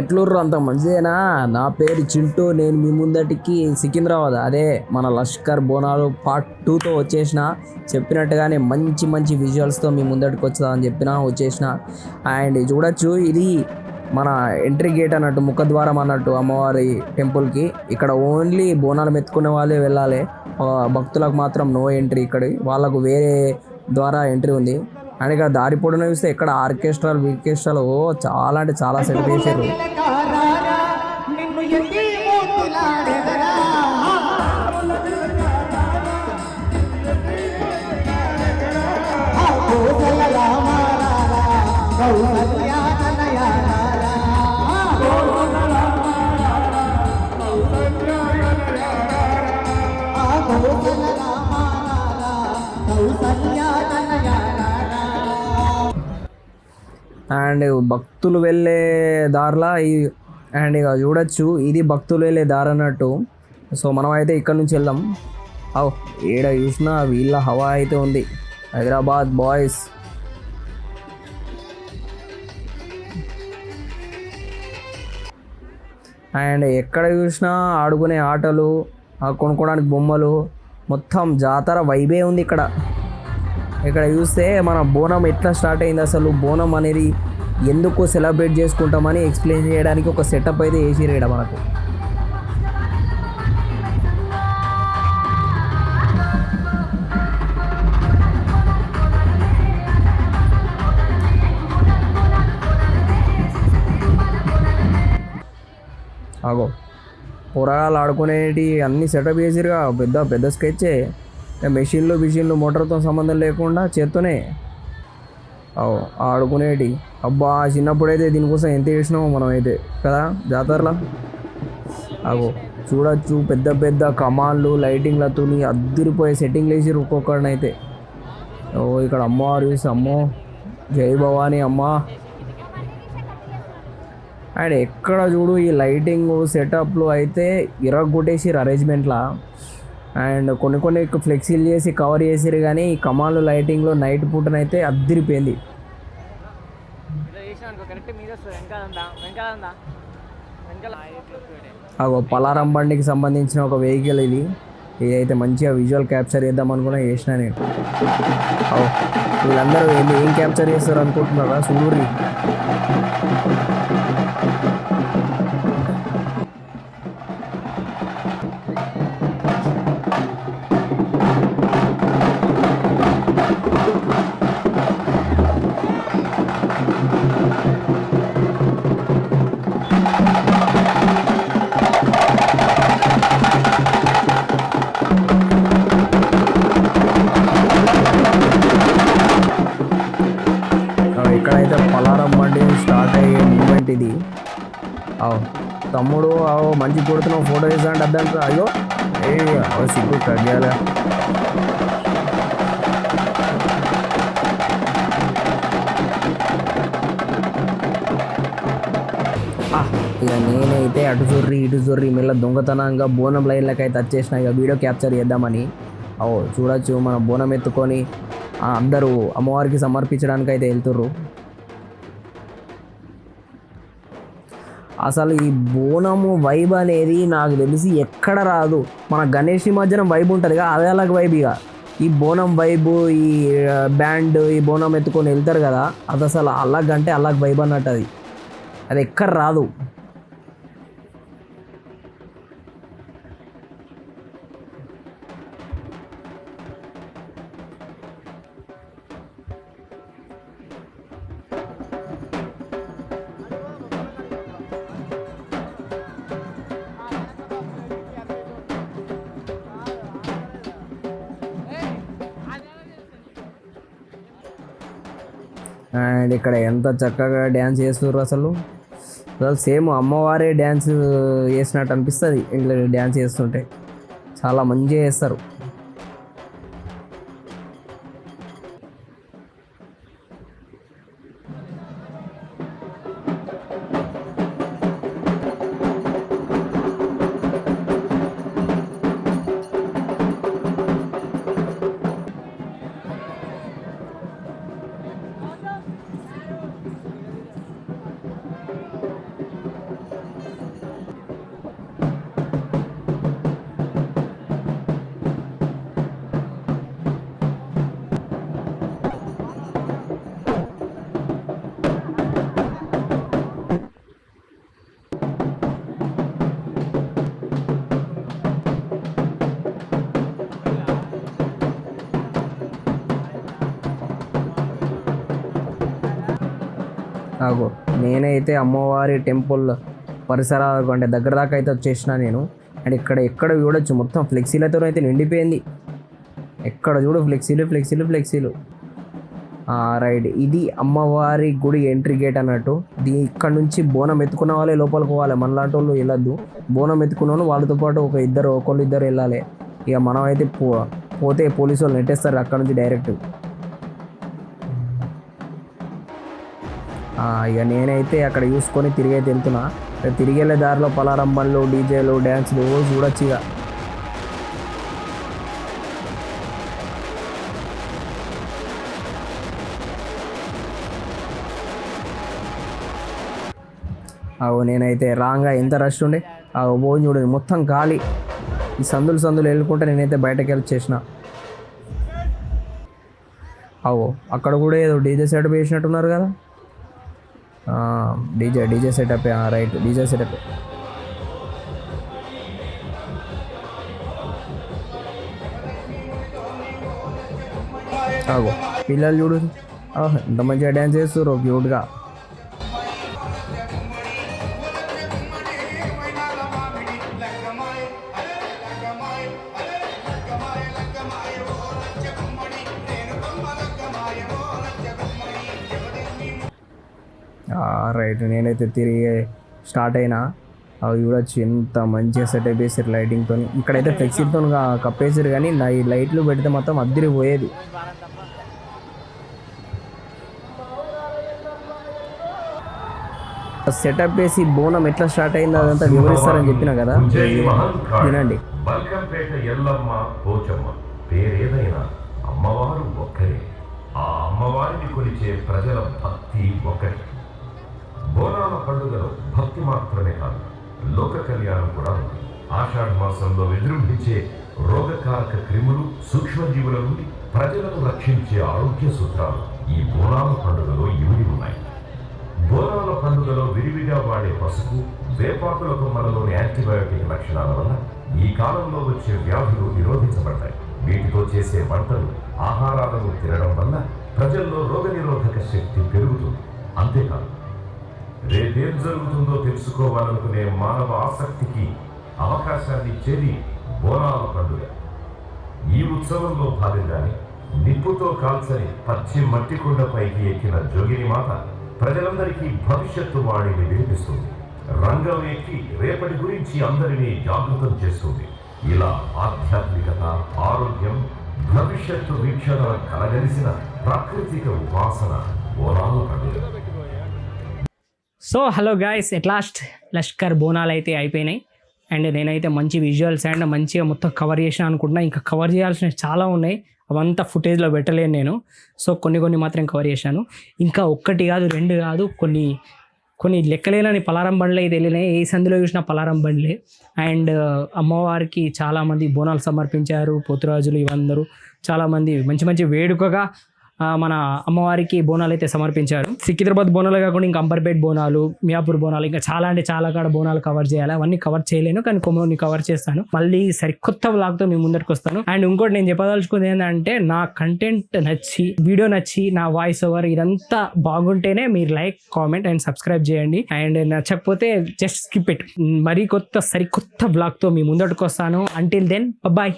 ఎట్లుర్రు అంత మంచిదేనా? నా పేరు చింటూ నేను మీ ముందటికి సికింద్రాబాద్. అదే మన లష్కర్ బోనాలు పార్ట్ టూతో వచ్చేసిన. చెప్పినట్టుగానే మంచి మంచి విజువల్స్తో మీ ముందటికి వచ్చా అని చెప్పిన వచ్చేసిన. అండ్ చూడొచ్చు ఇది మన ఎంట్రీ గేట్ అన్నట్టు ముఖద్వారం అన్నట్టు అమ్మవారి టెంపుల్కి ఇక్కడ ఓన్లీ బోనాలు మెత్తుకునే వాళ్ళే వెళ్ళాలి. భక్తులకు మాత్రం నో ఎంట్రీ ఇక్కడ వాళ్ళకు వేరే ద్వారా ఎంట్రీ ఉంది. అండ్ ఇక్కడ దారి పొడవునా చూస్తే ఇక్కడ ఆర్కెస్ట్రాలు విర్కెస్ట్రాలు ఓ చాలా అంటే చాలా సెట్ చేశారు అండ్ భక్తులు వెళ్ళే దారిలా ఈ అండ్ ఇక చూడొచ్చు. ఇది భక్తులు వెళ్ళే దారి అన్నట్టు. సో మనం అయితే ఇక్కడ నుంచి వెళ్దాం. అవు ఏడ చూసినా వీళ్ళ హవా అయితే ఉంది. హైదరాబాద్ బాయ్స్. అండ్ ఎక్కడ చూసినా ఆడుకునే ఆటలు ఆ కొనుక్కోవడానికి బొమ్మలు మొత్తం జాతర వైబే ఉంది ఇక్కడ. ఇక్కడ చూస్తే మన బోనం ఎట్లా స్టార్ట్ అయింది అసలు? బోనం అనేది ఎందుకు సెలబ్రేట్ చేసుకుంటామని ఎక్స్ప్లెయిన్ చేయడానికి ఒక సెటప్ అయితే వేసి ఇక్కడ మనకు. ఆగో. పొరగాలు ఆడుకునేటి అన్ని సెటప్ చేసిరుగా పెద్ద పెద్ద స్కెచ్చే. మెషిన్లు బిషిన్లు మోటార్తో సంబంధం లేకుండా చేత్తోనే ఆడుకునేటి. అబ్బా చిన్నప్పుడైతే దీనికోసం ఎంత చేసినామో మనం అయితే కదా జాతరలో? అగో చూడొచ్చు పెద్ద పెద్ద కమాన్లు లైటింగ్లతో అద్దరిపోయే సెట్టింగ్లు వేసారు ఒక్కొక్కడినైతే. ఓ ఇక్కడ అమ్మవారు చూసి అమ్మో జై భవానీ అమ్మ. అండ్ ఎక్కడ చూడు ఈ లైటింగ్ సెటప్లు అయితే ఇరగొట్టేసిరు అరేంజ్మెంట్లా అండ్ కొన్ని కొన్ని ఫ్లెక్సీలు చేసి కవర్ చేసిరు కానీ ఈ కమాలు లైటింగ్లో నైట్ పూటనైతే అద్దరిపోయింది. అగో పలారం బండికి సంబంధించిన ఒక వెహికల్ ఇది. ఇదైతే మంచిగా విజువల్ క్యాప్చర్ చేద్దాం అనుకున్నా చేసిన నేను. వీళ్ళందరూ ఏం క్యాప్చర్ చేస్తారు అనుకుంటున్నారా? సూరి ఇక్కడైతే పలారం బండి స్టార్ట్ అయ్యే మూమెంట్ ఇది. అవు తమ్ముడు అవు మంచి కొడుతున్నావు ఫోటో తీసాంటే అద్దంట అయ్యో ఏ అవు సిగ్గు కట్ ఇక నేనైతే అటు జొర్రి ఇటు జొర్రి మెల్ల దొంగతనంగా బోనం లైన్లకు అయితే వచ్చేసిన ఇక వీడియో క్యాప్చర్ చేద్దామని. ఓ చూడొచ్చు మన బోనం ఎత్తుకొని అందరూ అమ్మవారికి సమర్పించడానికి అయితే వెళ్తుర్రు. అసలు ఈ బోనము వైబ్ అనేది నాకు తెలిసి ఎక్కడ రాదు. మన గణేష్ నిమజ్జనం వైబ్ ఉంటుందిగా అదే అలాగ వైబ్ ఇక. ఈ బోనం వైబ్ ఈ బ్యాండ్ ఈ బోనం ఎత్తుకొని వెళ్తారు కదా అది అసలు అలాగంటే అలాగ వైబ్ అన్నట్టు అది. అది ఎక్కడ రాదు. అండ్ ఇక్కడ ఎంత చక్కగా డ్యాన్స్ చేస్తున్నారు అసలు? అసలు సేమ్ అమ్మవారే డ్యాన్స్ చేసినట్టు అనిపిస్తుంది ఇంట్లో డ్యాన్స్ చేస్తుంటే. చాలా మంచిగా చేస్తారు. నాకు. నేనైతే అమ్మవారి టెంపుల్ పరిసరాలకు అంటే దగ్గర దాకా అయితే వచ్చేసిన నేను. అండ్ ఇక్కడ ఎక్కడ చూడొచ్చు మొత్తం ఫ్లెక్సీలతో అయితే నిండిపోయింది. ఎక్కడ చూడు ఫ్లెక్సీలు ఫ్లెక్సీలు ఫ్లెక్సీలు. రైట్. ఇది అమ్మవారి గుడి ఎంట్రీ గేట్ అన్నట్టు. దీ ఇక్కడ నుంచి బోనం ఎత్తుకున్న వాళ్ళే లోపలికి పోవాలి. మనలాంటి వాళ్ళు వెళ్ళొద్దు. బోనం ఎత్తుకున్నాను వాళ్ళతో పాటు ఒక ఇద్దరు ఒకళ్ళు ఇద్దరు వెళ్ళాలి. ఇక మనం అయితే పో పోతే పోలీసు వాళ్ళు నెట్టేస్తారు అక్కడ నుంచి డైరెక్ట్. ఇక నేనైతే అక్కడ చూసుకొని తిరిగే అయితే వెళ్తున్నా తిరిగి వెళ్ళే దారిలో పలారంబండ్లు డీజేలు డ్యాన్స్లు చూడొచ్చు ఇక. అవు నేనైతే రాంగా ఎంత రష్ ఉండే. ఆ భోజనం చూడండి మొత్తం గాలి. ఈ సందులు సందులు వెళ్ళుకుంటే నేనైతే బయటకు వెళ్ళి చేసిన. అవు అక్కడ కూడా ఏదో డీజే సెటప్ చేసినట్టున్నారు కదా. DJ DJ setup right DJ setup ఆగో పిల్లలు చూడు ఆహ్, ఎంత మంచిగా డ్యాన్స్ చేస్తారు క్యూట్గా రైట్. నేనైతే తిరిగి స్టార్ట్ అయినా. అవి చూడొచ్చు ఎంత మంచిగా సెటప్ చేసారు లైటింగ్తో ఇక్కడైతే ఫ్లెక్సీతో కప్పేసారు కానీ నా ఈ లైట్లు పెడితే మొత్తం అద్దరి పోయేది. సెటప్ వేసి బోనం ఎట్లా స్టార్ట్ అయిందో అదంతా వివరిస్తారని చెప్పిన కదా? వినండి. పేరేదైనా అమ్మవారు ఒక్కరే. ఆ అమ్మవారిని కొలిచే ప్రజల భక్తి ఒక్కటి. బోనాల పండుగలో భక్తి మాత్రమే కాదు లోక కళ్యాణం కూడా ఉంది. ఆషాఢ మాసంలో విజృంభించే రోగకారక క్రిములు సూక్ష్మజీవుల నుండి ప్రజలను రక్షించే ఆరోగ్య సూత్రాలు ఈ బోనాల పండుగలో ఇమిడి ఉన్నాయి. బోనాల పండుగలో విరివిగా వాడే పసుపు వేపాకుల కొమ్మలలోని యాంటీబయోటిక్ లక్షణాల వల్ల ఈ కాలంలో వచ్చే వ్యాధులు నిరోధించబడతాయి. వీటితో చేసే వంటలు ఆహారాలను తినడం వల్ల ప్రజల్లో రోగనిరోధక శక్తి పెరుగుతుంది. అంతేకాదు రేపేం జరుగుతుందో తెలుసుకోవాలనుకునే మానవ ఆసక్తికి అవకాశాన్ని ఇచ్చేది బోనాల పండుగ. ఈ ఉత్సవంలో భాగంగానే నిప్పుతో కాల్చని పచ్చి మట్టి కొండపైకి ఎక్కిన జోగిని మాత ప్రజలందరికీ భవిష్యత్తు వాణిని వినిపిస్తుంది. రంగం ఎక్కి రేపటి గురించి అందరినీ జాగృతం చేస్తుంది. ఇలా ఆధ్యాత్మికత ఆరోగ్యం భవిష్యత్తు వీక్షణ కలగలిసిన ప్రాకృతిక ఉపాసన బోనాల పండుగ. So hello guys at last Lashkar Bonalu అయితే అయిపోయినాయి. అండ్ నేనైతే మంచి విజువల్స్ అండ్ మంచిగా మొత్తం కవర్ చేసిన అనుకుంటున్నా. ఇంకా కవర్ చేయాల్సినవి చాలా ఉన్నాయి. అవంతా ఫుటేజ్లో పెట్టలేను నేను. సో కొన్ని కొన్ని మాత్రం కవర్ చేశాను. ఇంకా ఒక్కటి కాదు రెండు కాదు కొన్ని కొన్ని లెక్కలేనని పలారం బండ్లు అయితే వెళ్ళినాయి. ఏ సందులో చూసిన పలారం బండ్లే. అండ్ uh, అమ్మవారికి చాలామంది బోనాలు సమర్పించారు పోతురాజులు ఇవందరూ. చాలామంది మంచి మంచి వేడుకగా మన అమ్మవారికి బోనాలు అయితే సమర్పించారు. సికింద్రాబాద్ బోనాలు కాకుండా ఇంకా అంబర్పేట్ బోనాలు మియాపూర్ బోనాలు ఇంకా చాలా అంటే చాలా కాడ బోనాలు కవర్ చేయాలి. అవన్నీ కవర్ చేయలేను కానీ కొన్ని కవర్ చేస్తాను. మళ్ళీ సరికొత్త వ్లాగ్తో మీ ముందరికి వస్తాను. అండ్ ఇంకోటి నేను చెప్పదలుచుకుంది ఏంటంటే నా కంటెంట్ నచ్చి వీడియో నచ్చి నా వాయిస్ ఓవర్ ఇదంతా బాగుంటేనే మీరు లైక్ కామెంట్ అండ్ సబ్స్క్రైబ్ చేయండి. అండ్ నచ్చకపోతే జస్ట్ స్కిప్ ఇట్ మరీ కొత్త సరికొత్త బ్లాగ్తో మీ ముందటికి వస్తాను అంటిల్ దెన్ బాయ్